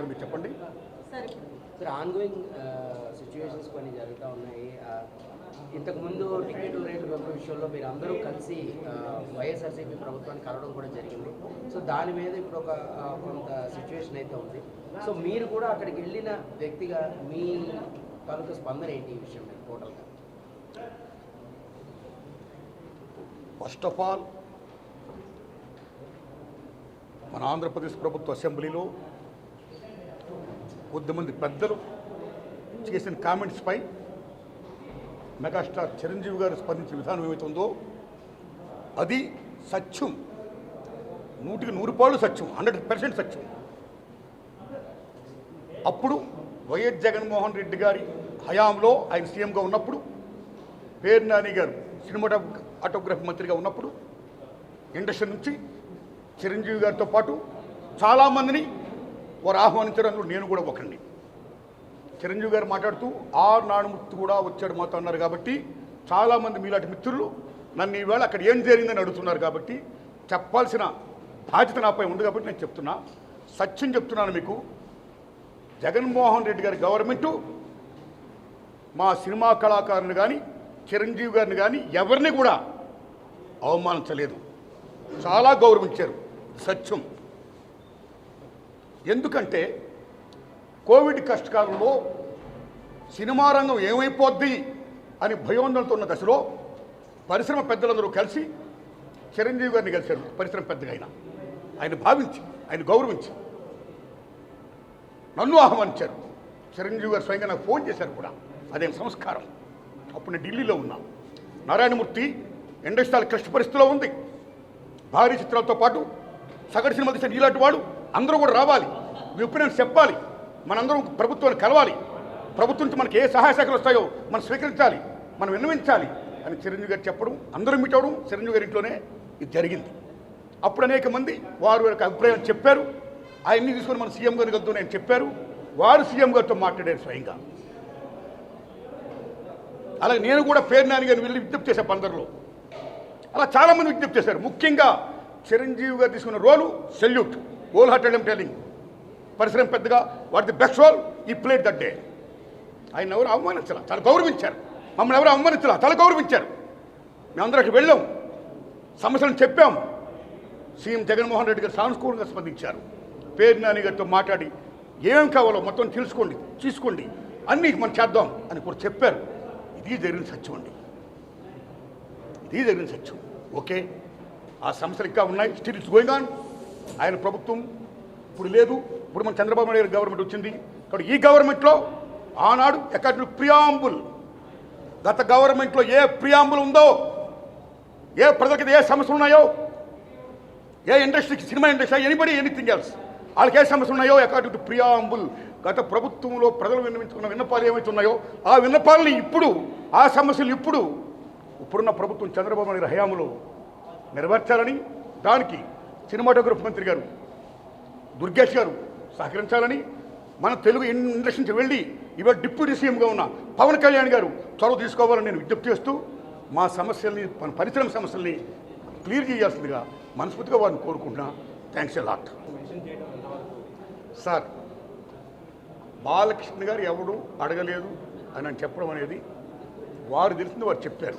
చేస్తున్నారు మీరు చెప్పండి. సార్. ఆన్గోయింగ్ సిచ్యువేషన్స్ కొన్ని జరుగుతూ ఉన్నాయి. ఇంతకుముందు టికెట్ రేట్లు పెంపు విషయంలో మీరు అందరూ కలిసి వైఎస్ఆర్సీపీ ప్రభుత్వాన్ని కలవడం కూడా జరిగింది. సో దాని మీద ఇప్పుడు ఒక కొంత సిచ్యువేషన్ అయితే ఉంది. సో మీరు కూడా అక్కడికి వెళ్ళిన వ్యక్తిగా మీ తాలూకా స్పందన ఏంటి ఈ విషయం మీద టోటల్గా? ఫస్ట్ ఆఫ్ ఆల్ మన ఆంధ్రప్రదేశ్ ప్రభుత్వ అసెంబ్లీలో కొద్దిమంది పెద్దలు చేసిన కామెంట్స్పై మెగాస్టార్ చిరంజీవి గారు స్పందించిన విధానం ఏమవుతుందో అది సత్యం. నూటికి నూరు పాళ్ళు సత్యం హండ్రెడ్ పర్సెంట్ సత్యం. అప్పుడు వైఎస్ జగన్మోహన్ రెడ్డి గారి హయాంలో ఆయన సీఎంగా ఉన్నప్పుడు పేరు నాని గారు సినిమాటోగ్రఫీ ఆటోగ్రఫీ మంత్రిగా ఉన్నప్పుడు ఇండస్ట్రీ నుంచి చిరంజీవి గారితో పాటు చాలామందిని వారు ఆహ్వానించడంలో నేను కూడా ఒకరిని చిరంజీవి గారు మాట్లాడుతూ ఆర్ నానుమూర్తి కూడా వచ్చాడు మాతో అన్నారు కాబట్టి చాలామంది మీలాంటి మిత్రులు నన్ను ఈవేళ అక్కడ ఏం జరిగిందని అడుగుతున్నారు కాబట్టి చెప్పాల్సిన బాధ్యత నాపై ఉంది కాబట్టి నేను చెప్తున్నా. సత్యం చెప్తున్నాను మీకు. జగన్మోహన్ రెడ్డి గారి గవర్నమెంటు మా సినిమా కళాకారుని కానీ చిరంజీవి గారిని కానీ ఎవరిని కూడా అవమానించలేదు. చాలా గౌరవించారు. సత్యం. ఎందుకంటే కోవిడ్ కష్టకాలంలో సినిమా రంగం ఏమైపోద్ది అని భయోందనతో ఉన్న దశలో పరిశ్రమ పెద్దలందరూ కలిసి చిరంజీవి గారిని కలిశారు. పరిశ్రమ పెద్దగా ఆయన ఆయన భావించి ఆయన గౌరవించి. నన్ను ఆహ్వానించారు. చిరంజీవి గారు స్వయంగా నాకు ఫోన్ చేశారు కూడా. అదేం సంస్కారం. అప్పుడు నేను ఢిల్లీలో ఉన్నా. నారాయణమూర్తి ఇండస్ట్రియల్ క్లిష్ట పరిస్థితిలో ఉంది. భారీ చిత్రాలతో పాటు సగటు సినిమా తీసిన నీలాంటి వాడు అందరూ కూడా రావాలి. మీ చెప్పాలి. మనందరం ప్రభుత్వాన్ని కలవాలి. ప్రభుత్వం నుంచి మనకి ఏ సహాయ శాఖలు వస్తాయో మనం స్వీకరించాలి. మనం విన్నవించాలి అని చిరంజీవి గారు చెప్పడం అందరూ మీట్ అవడం చిరంజీవి గారి ఇంట్లోనే ఇది జరిగింది. అప్పుడు అనేక మంది వారు యొక్క అభిప్రాయం చెప్పారు. ఆయన్ని తీసుకొని మన సీఎం గారి వెళ్తూ నేను చెప్పారు. వారు సీఎం గారితో మాట్లాడారు స్వయంగా. అలాగే నేను కూడా పేరు నాని గారిని వెళ్ళి విజ్ఞప్తి చేశాను అందరిలో అలా చాలామంది విజ్ఞప్తి చేశారు. ముఖ్యంగా చిరంజీవి గారు తీసుకున్న role salute. Whole hearted am telling పరిశ్రమ పెద్దగా what the best role he played that day. ఆయన ఎవరు అవమానించాల? చాలా గౌరవించారు. మమ్మల్ని ఎవరు అవమానించాల? చాలా గౌరవించారు. మేమందరం అక్కడికి వెళ్ళాం. సమస్యలను చెప్పాం. సీఎం జగన్మోహన్ రెడ్డి గారు సానుకూలంగా స్పందించారు. పేరు నాని గారితో మాట్లాడి ఏం కావాలో మొత్తం తెలుసుకోండి తీసుకోండి. అన్నీ మనం చేద్దాం అని కూడా చెప్పారు. ఇది జరిగిన సత్యం అండి. ఇది జరిగిన సత్యం. ఓకే? ఆ సమస్యలు ఇంకా ఉన్నాయి. స్టిల్ ఇట్స్ గోయింగ్ ఆన్ ఆయన ప్రభుత్వం ఇప్పుడు లేదు. ఇప్పుడు మన చంద్రబాబు నాయుడు గారి గవర్నమెంట్ వచ్చింది. కాబట్టి ఈ గవర్నమెంట్లో ఆనాడు ఎక్కడ ప్రియాంబుల్ గత గవర్నమెంట్లో ఏ ప్రియాంబుల్ ఉందో ఏ ప్రజలకి ఏ సమస్యలు ఉన్నాయో ఏ ఇండస్ట్రీకి cinema industry anybody anything else వాళ్ళకి ఏ సమస్యలు ఉన్నాయో అకార్డింగ్ టు ప్రియాంబుల్ గత ప్రభుత్వంలో ప్రజలు విన్నవించుకున్న విన్నపాలు ఏమైతే ఉన్నాయో ఆ విన్నపాలని ఇప్పుడు ఆ సమస్యలు ఇప్పుడు ఇప్పుడున్న ప్రభుత్వం చంద్రబాబు నాయుడు హయాంలో నెరవేర్చాలని దానికి సినిమాటోగ్రఫీ మంత్రి గారు దుర్గేష్ గారు సహకరించాలని మన తెలుగు ఇండస్ట్రీకి వెళ్ళి ఇవాళ డిప్యూటీ సీఎంగా ఉన్న పవన్ కళ్యాణ్ గారు చొరవ తీసుకోవాలని నేను విజ్ఞప్తి చేస్తూ మా సమస్యల్ని మన పరిశ్రమ సమస్యల్ని క్లియర్ చేయాల్సిందిగా మనస్ఫూర్తిగా వారిని కోరుకుంటున్నా. Thanks a lot sir Balakrishna garu ఎవడు అడగలేదు అని అని చెప్పడం అనేది వారు తెలిసింది వారు చెప్పారు.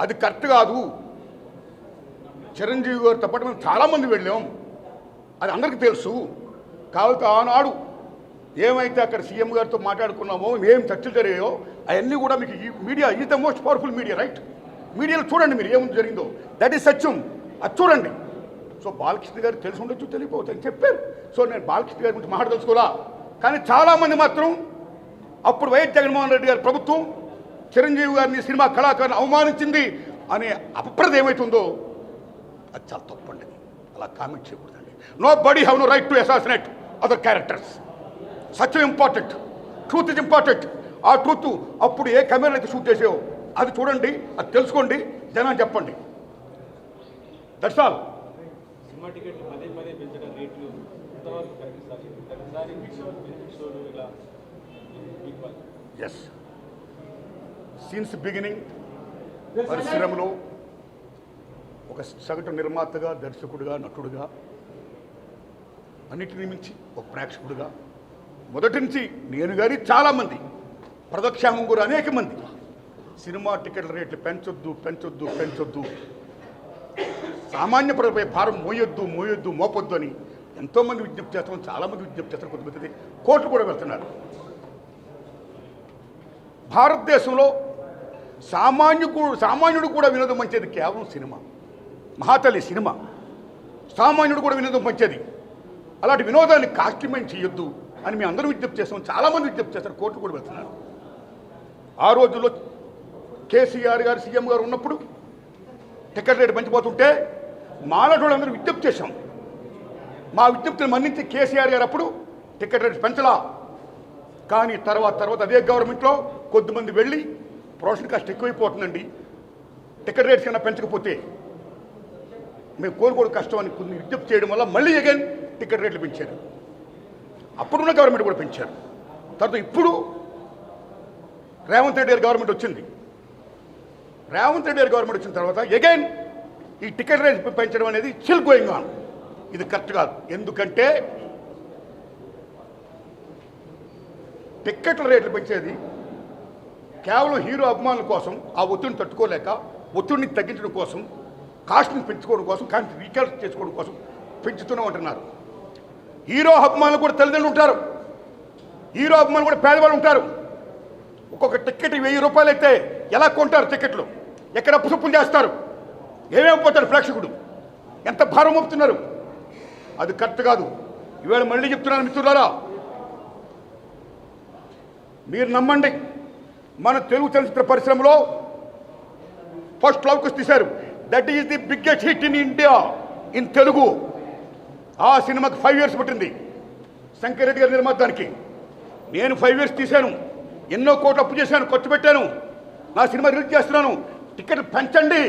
అది కరెక్ట్ కాదు. చిరంజీవి గారితో పాటు మేము చాలామంది వెళ్ళాం. అది అందరికీ తెలుసు. కాబట్టి ఆనాడు ఏమైతే అక్కడ సీఎం గారితో మాట్లాడుకున్నామో ఏం చర్చలు జరిగాయో అవన్నీ కూడా మీకు ఈ media is the most powerful media right? మీడియాలో చూడండి మీరు ఏముంది జరిగిందో. దట్ ఈస్ సత్యం. అది చూడండి. సో బాలకృష్ణ గారు తెలిసి ఉండొచ్చు తెలియపోవచ్చు అని చెప్పారు. సో నేను బాలకృష్ణ గారి గురించి మాట్లాడదలుచుకోవాలా కానీ చాలామంది మాత్రం అప్పుడు వైఎస్ జగన్మోహన్ రెడ్డి గారి ప్రభుత్వం చిరంజీవి గారిని సినిమా కళాకారుని అవమానించింది అనే అపప్రద ఏమైతుందో అది చాలా తప్పండి అలా కామెంట్ చేయకూడదండి. Nobody have no right to assassinate other characters Satyam important truth is important ఆ ట్రూత్ అప్పుడు ఏ కెమెరా అయితే షూట్ చేసావో అది చూడండి అది తెలుసుకోండి జనం చెప్పండి. దట్స్ ఆల్ సినిమా టికెట్లు పదే పదే పెంచడం రేట్లు ఎంతవరకు కరెక్ట్ సార్ ప్రతిసారి బెనిఫిట్ షోలు ఇలా big boss is since beginning పరిశ్రమలో ఒక సగటు నిర్మాతగా దర్శకుడిగా నటుడుగా అన్నిటిని మించి ఒక ప్రేక్షకుడిగా మొదటి నుంచి నేను కానీ చాలామంది ప్రదక్షామం కూడా అనేక మంది సినిమా టికెట్ల రేట్లు పెంచొద్దు పెంచొద్దు పెంచొద్దు సామాన్య ప్రజలపై భారం మోయొద్దు మోయొద్దు మోపొద్దు అని ఎంతోమంది విజ్ఞప్తి చేస్తాం చాలామంది విజ్ఞప్తి చేస్తారు కొంతమంది. కోర్టు కూడా వెళ్తున్నారు. భారతదేశంలో సామాన్యుడు సామాన్యుడు కూడా వినోదం మంచిది. కేవలం సినిమా. మహాతల్లి సినిమా. సామాన్యుడు కూడా వినోదం మంచిది. అలాంటి వినోదాన్ని కాస్ట్యూమైన్ చేయొద్దు అని మేము అందరూ విజ్ఞప్తి చేస్తాం. చాలామంది విజ్ఞప్తి చేస్తారు. కోర్టు కూడా వెళ్తున్నారు ఆ రోజుల్లో కేసీఆర్ గారు సీఎం గారు ఉన్నప్పుడు టికెట్ రేటు పెంచిపోతుంటే అందరూ విజ్ఞప్తి చేశాం. మా విజ్ఞప్తిని మన్నించి కేసీఆర్ గారు అప్పుడు టికెట్ రేటు పెంచలా. కానీ తర్వాత తర్వాత అదే గవర్నమెంట్లో కొద్దిమంది వెళ్ళి ప్రొడక్షన్ కాస్ట్ ఎక్కువైపోతుందండి. టికెట్ రేట్స్ కన్నా పెంచకపోతే మేము కోరుకోవడం కష్టం అని కొన్ని విజ్ఞప్తి చేయడం వల్ల మళ్ళీ అగైన్ టికెట్ రేట్లు పెంచారు. అప్పుడున్న గవర్నమెంట్ కూడా పెంచారు. తర్వాత ఇప్పుడు రేవంత్ రెడ్డి గారి గవర్నమెంట్ వచ్చింది. రేవంత్ రెడ్డి గారి గవర్నమెంట్ వచ్చిన తర్వాత అగైన్ ఈ టికెట్ రేట్ పెంచడం అనేది చిల్ గోయింగ్ ఆన్ ఇది కరెక్ట్ కాదు. ఎందుకంటే టిక్కెట్ల రేట్లు పెంచేది కేవలం హీరో అభిమానుల కోసం ఆ ఒత్తిడిని తట్టుకోలేక ఒత్తిడిని తగ్గించడం కోసం కాస్ట్ని పెంచుకోవడం కోసం కానీ రీకాల్స్ చేసుకోవడం కోసం పెంచుతూనే ఉంటున్నారు. హీరో అభిమానులు కూడా తల్లిదండ్రులు ఉంటారు. హీరో అభిమానులు కూడా పేదవాళ్ళు ఉంటారు. ఒక్కొక్క టికెట్ వెయ్యి రూపాయలు అయితే ఎలా కొంటారు టికెట్లు? ఎక్కడ అప్పుసప్పులు చేస్తారు? ఏమేమి పోతాడు ప్రేక్షకుడు? ఎంత భారం మోపుతున్నారు? అది కరెక్ట్ కాదు. ఈవేళ మళ్ళీ చెప్తున్నాను మిత్రులారా. మీరు నమ్మండి. మన తెలుగు చలనచిత్ర పరిశ్రమలో ఫస్ట్ లవ్కు తీశారు. That is the biggest hit in India in Telugu ఆ సినిమాకి ఫైవ్ ఇయర్స్ పట్టింది. శంకర్ రెడ్డి గారి నిర్మాతానికి నేను ఫైవ్ ఇయర్స్ తీశాను. ఎన్నో కోట్లు అప్పు చేశాను ఖర్చు పెట్టాను. నా సినిమా రిలీజ్ చేస్తున్నాను. టికెట్ పెంచండి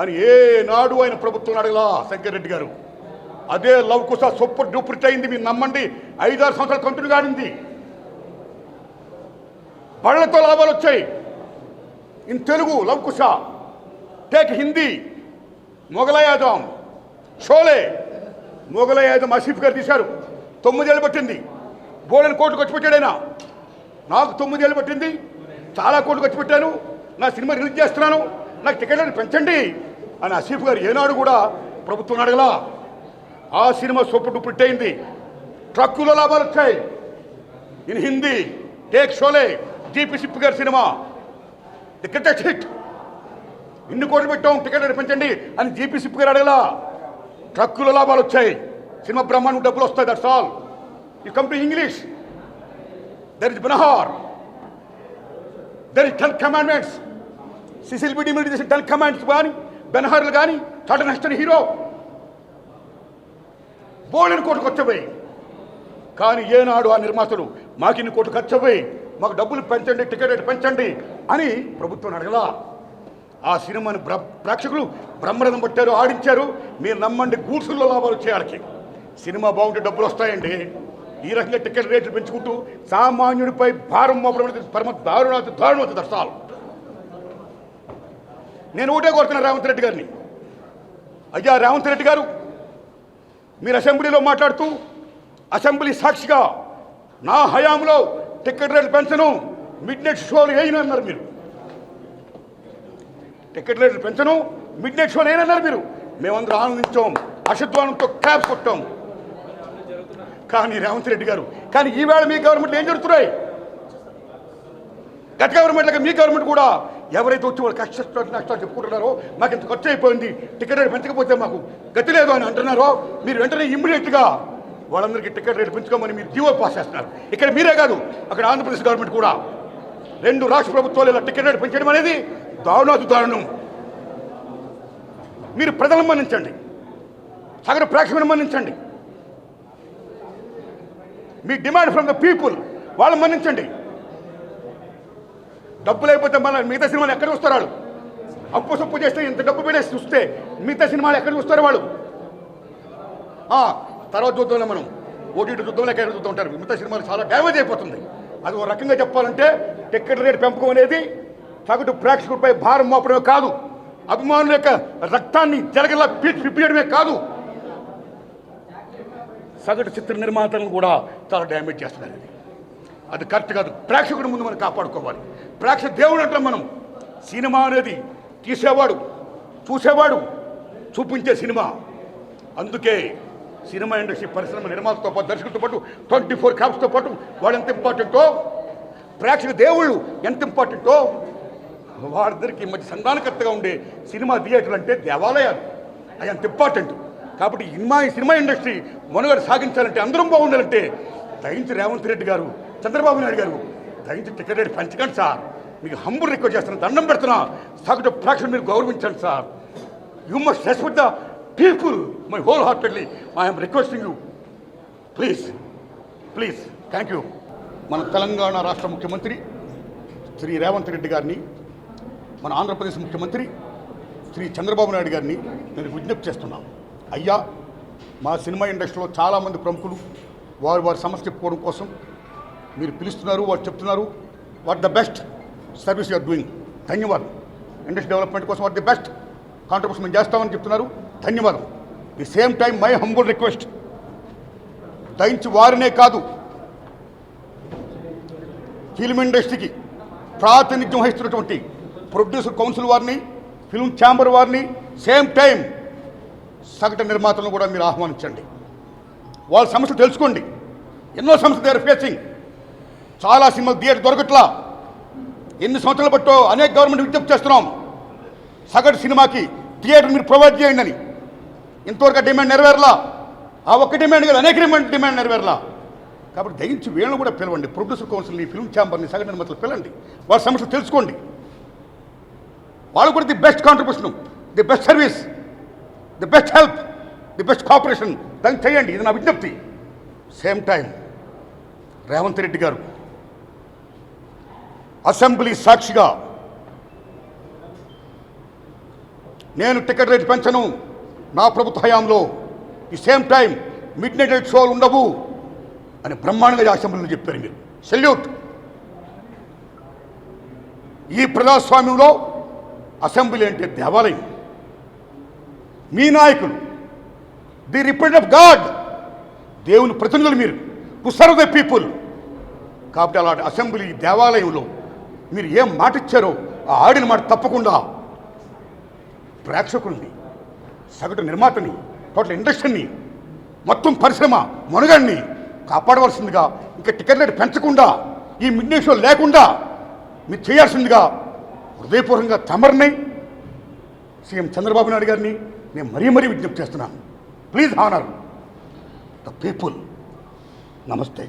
అని ఏనాడు ఆయన ప్రభుత్వం అడగలా శంకర్ రెడ్డి గారు. అదే లవ్ కుస సూపర్ డూపర్ అయింది మీరు నమ్మండి. ఐదారు సంవత్సరాలు కంటిన్యూ కానింది పళ్ళతో లాభాలు వచ్చాయి. In Telugu Lavakusa take Hindi. మొఘలయాజం Sholay. మొఘలయాజం Asif garu తీశారు. తొమ్మిదేళ్ళు పట్టింది. బోడని కోట్లు ఖర్చు పెట్టాడైనా నాకు తొమ్మిదేళ్ళు పట్టింది. చాలా కోట్లు ఖర్చు పెట్టాను. నా సినిమా రిలీజ్ చేస్తున్నాను. నాకు టికెట్లను పెంచండి. అని ఆసిఫ్ గారు ఏనాడు కూడా ప్రభుత్వం అడగలా. ఆ సినిమా సూపర్ డూపర్ అయింది. ట్రక్కులో లాభాలు వచ్చాయి. In Hindi take Sholay. GP Sippy గారి సినిమా ది గ్రేటెస్ట్ హిట్ ఇన్ని కోట్లు పెట్టాం టికెట్ నడిపించండి అని జీపీ సిప్ గారు అడగలా. ట్రక్కులో లాభాలు వచ్చాయి. సినిమా బ్రహ్మాండం డబ్బులు వస్తాయి that's all you come to English there is Ben Hur there is ten commandments Cecil బిడి మీద చేసిన టెన్ కమాండ్స్ కానీ బెనహార్లు కానీ టాటా నెక్స్ట్ హీరో బోల్డెన్ కోట్లు ఖర్చు కానీ ఏనాడు ఆ నిర్మాతలు మాకిన్ని ఇన్ని కోట్లు ఖర్చుపోయి మాకు డబ్బులు పెంచండి టికెట్ రేటు పెంచండి అని ప్రభుత్వం అడగలా ఆ సినిమాని బ్ర ప్రేక్షకులు బ్రహ్మరథం పట్టారు ఆడించారు. మీరు నమ్మండి గూడ్సుల్లో లాభాలు వచ్చేయాలకి సినిమా బాగుంటే డబ్బులు వస్తాయండి. ఈ రకంగా టికెట్ రేట్లు పెంచుకుంటూ సామాన్యుడిపై భారం మోపడం పరమ దారుణ దారుణ దర్శాలు. నేను ఒకటే కోరుతున్నా రేవంత్ రెడ్డి గారిని. అయ్యా రేవంత్ రెడ్డి గారు మీరు అసెంబ్లీలో మాట్లాడుతూ అసెంబ్లీ సాక్షిగా నా హయాంలో టికెట్ రేట్లు పెంచను. మిడ్ నైట్ షోలు వేయనన్నారు మీరు. టికెట్ రేట్లు పెంచను. మిడ్ నైట్ షోలు వేయనన్నారు మీరు. మేమందరం ఆనందించాం. అశద్వానంతో క్యాప్ కొట్టాం. కానీ రేవంత్ రెడ్డి గారు కానీ ఈవేళ మీ గవర్నమెంట్ ఏం జరుగుతున్నాయి? గత గవర్నమెంట్ మీ గవర్నమెంట్ కూడా ఎవరైతే వచ్చి వాళ్ళు కష్ట నష్టాలు చెప్పుకుంటున్నారో మాకు ఇంత ఖర్చు అయిపోయింది. టికెట్ రేటు పెంచకపోతే మాకు గతి లేదు అని అంటున్నారో మీరు వెంటనే ఇమ్మీడియట్గా వాళ్ళందరికీ టికెట్ రేటు పెంచుకోమని మీరు జీవో పాస్ చేస్తున్నారు. ఇక్కడ మీరే కాదు అక్కడ ఆంధ్రప్రదేశ్ గవర్నమెంట్ కూడా రెండు రాష్ట్ర ప్రభుత్వాలు ఇలా టికెట్ రేటు పెంచడం అనేది దారుణాతి దారుణం మీరు ప్రజలను మన్నించండి సగటు ప్రేక్షకులను మన్నించండి. మీ డిమాండ్ ఫ్రమ్ ద పీపుల్ వాళ్ళని మన్నించండి. డబ్బు లేకపోతే మళ్ళీ మిగతా సినిమాలు ఎక్కడ చూస్తారు వాళ్ళు? అప్పు సప్పు చేస్తే ఇంత డబ్బు పెట్టేసి చూస్తే మిగతా సినిమాలు ఎక్కడ చూస్తారు వాళ్ళు? తర్వాత చూద్దాంలే మనం. ఓటీటీ చూద్దాం ఎక్కడ చూద్దాం ఉంటారు మిగతా సినిమాలు చాలా డ్యామేజ్ అయిపోతుంది. అది ఒక రకంగా చెప్పాలంటే టికెట్ రేటు పెంపకం అనేది సగటు ప్రేక్షకుడిపై భారం మోపడమే కాదు. అభిమానుల యొక్క రక్తాన్ని జరగలా పీల్చి కాదు. సగటు చిత్ర నిర్మాతలను కూడా చాలా డ్యామేజ్ చేస్తున్నారు అది. కరెక్ట్ కాదు. ప్రేక్షకుడి ముందు మనం కాపాడుకోవాలి. ప్రేక్షక దేవుడు అంటాం మనం. సినిమా అనేది తీసేవాడు చూసేవాడు చూపించే సినిమా. అందుకే సినిమా ఇండస్ట్రీ పరిశ్రమ నిర్మాతతో పాటు దర్శకులతో పాటు ట్వంటీ ఫోర్ క్యాప్స్తో పాటు వాళ్ళు ఎంత ఇంపార్టెంటో ప్రేక్షక దేవుళ్ళు ఎంత ఇంపార్టెంటో వారిద్దరికి మంచి సంధానకర్తగా ఉండే సినిమా థియేటర్లు అంటే దేవాలయాలు. అది అంత ఇంపార్టెంట్ కాబట్టి ఈ సినిమా సినిమా ఇండస్ట్రీ మనుగడ సాగించాలంటే అందరం బాగుండాలంటే దయించి రేవంత్ రెడ్డి గారు చంద్రబాబు నాయుడు గారు దయించి టికెట్ రేట్ పెంచకండి సార్. మీకు హంబుల్ రిక్వెస్ట్ చేస్తున్నా దండం పెడుతున్నా. సగటు ప్రేక్షకులు మీరు గౌరవించండి sir. You must respect the people my whole heartedly I'm requesting you please please thank you మన తెలంగాణ రాష్ట్ర ముఖ్యమంత్రి శ్రీ రేవంత్ రెడ్డి గారిని మన ఆంధ్రప్రదేశ్ ముఖ్యమంత్రి శ్రీ చంద్రబాబు నాయుడు గారిని నేను విజ్ఞప్తి చేస్తున్నాను. అయ్యా మా సినిమా ఇండస్ట్రీలో చాలామంది ప్రముఖులు వారు వారి సమస్య చెప్పుకోవడం కోసం మీరు పిలుస్తున్నారు వారు చెప్తున్నారు. What the best service you're doing ధన్యవాదాలు. ఇండస్ట్రీ డెవలప్మెంట్ కోసం వాట్ ది బెస్ట్ కాంట్రిబ్యూషన్ మేము చేస్తామని చెప్తున్నారు. ధన్యవాదం. The same time my humble request దయించి వారినే కాదు. ఫిల్మ్ ఇండస్ట్రీకి ప్రాతినిధ్యం వహిస్తున్నటువంటి ప్రొడ్యూసర్ కౌన్సిల్ వారిని ఫిల్మ్ ఛాంబర్ వారిని సేమ్ టైం సగటు నిర్మాతలను కూడా మీరు ఆహ్వానించండి. వాళ్ళ సమస్యలు తెలుసుకోండి. ఎన్నో సమస్యలు దే ఫేసింగ్ చాలా సినిమాలు థియేటర్ దొరకట్లా. ఎన్ని సంవత్సరాలు బట్టో అనేక గవర్నమెంట్ విజ్ఞప్తి చేస్తున్నాం. సగటు సినిమాకి థియేటర్ మీరు ప్రొవైడ్ చేయండి అని. ఇంతవరకు డిమాండ్ నెరవేరలా? ఆ ఒక్క డిమాండ్ కాదు అనేక డిమాండ్ డిమాండ్ నెరవేరలా? కాబట్టి దయించి వీళ్ళని కూడా పిలవండి. ప్రొడ్యూసర్ కౌన్సిల్ని ఫిల్మ్ ఛాంబర్ని సగటు నిర్మాతలు పిలండి వాళ్ళ సమస్యలు తెలుసుకోండి. వాళ్ళు కూడా the best contribution the best service the best help the best cooperation దాన్ని చేయండి. ఇది నా విజ్ఞప్తి. సేమ్ టైం రేవంత్ రెడ్డి గారు అసెంబ్లీ సాక్షిగా నేను టికెట్ రేటు పెంచను. నా ప్రభుత్వ హయాంలో the same time midnight షోలు ఉండవు అని బ్రహ్మాండంగా అసెంబ్లీలో చెప్పారు మీరు. సెల్యూట్. ఈ ప్రజాస్వామ్యంలో అసెంబ్లీ అంటే దేవాలయం. మీ నాయకులు ది రిప్రజెంట్ ఆఫ్ గాడ్ దేవుని ప్రతినిధులు మీరు టు సర్వ్ ద పీపుల్. కాబట్టి అలాంటి అసెంబ్లీ దేవాలయంలో మీరు ఏం మాట ఇచ్చారో ఆ ఆడిన మాట తప్పకుండా ప్రేక్షకుల్ని సగటు నిర్మాతని టోటల్ ఇండస్ట్రీని మొత్తం పరిశ్రమ మనుగడిని కాపాడవలసిందిగా ఇంకా టికెట్ రేటు పెంచకుండా ఈ మిడ్ షో లేకుండా మీరు చేయాల్సిందిగా హృదయపూర్వకంగా తమరిని సీఎం చంద్రబాబు నాయుడు గారిని నేను మరీ మరీ విజ్ఞప్తి చేస్తున్నాను. Please honour the people. నమస్తే.